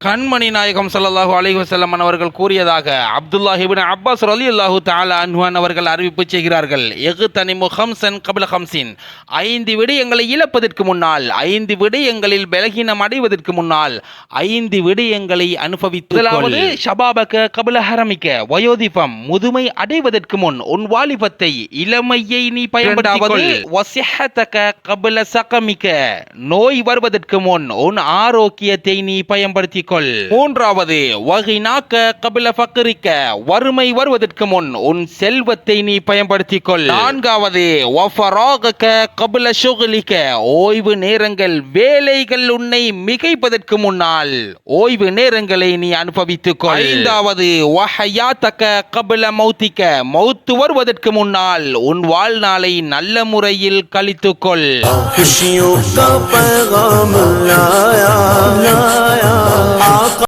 கண்மணி நாயகம் ஸல்லல்லாஹு அலைஹி வஸல்லம் அவர்கள் கூறியதாக அப்துல்லாஹ் இப்னு அப்பாஸ் ரலியல்லாஹு தஆலா அன்ஹு அவர்கள் அறிவிப்பு செய்கிறார்கள். எகுதனிமு ஹம்சன் கபில ஹம்சின் ஐந்து விடயங்களை இழப்பதற்கு முன்னால் ஐந்து விடயங்களில் பலகீனம் அடைவதற்கு முன்னால் ஐந்து விடயங்களை அனுபவித்து முதலாவது ஷபாபக கபில ஹரமிக்க வயோதிபம் முதுமை அடைவதற்கு முன் உன் வாலிபத்தை இளமையை நீ பயன்படுத்தாவது வசிஹதக கபில சகமிக்க நோய் வருவதற்கு முன் உன் ஆரோக்கியத்தை நீ பயன்படுத்திக் கொள். மூன்றாவது வகினாக்க கபில பக்கரிக்க வறுமை வருவதற்கு முன் உன் செல்வத்தை நீ பயன்படுத்திக் கொள் நான்காவது ஒஃபராகக்க கபில சுகலிக்க ஓய்வு நேரங்கள் வேலைகள் உன்னை மிகைப்பதற்கு முன்னால் ஓய்வு நேரங்களை நீ அனுபவித்துக் கொள் ஐந்தாவது வஹயாத்தக்க கபில மௌத்திக்க மௌத்து வருவதற்கு முன்னால் உன் வாழ்நாளை நல்ல முறையில் கழித்துக்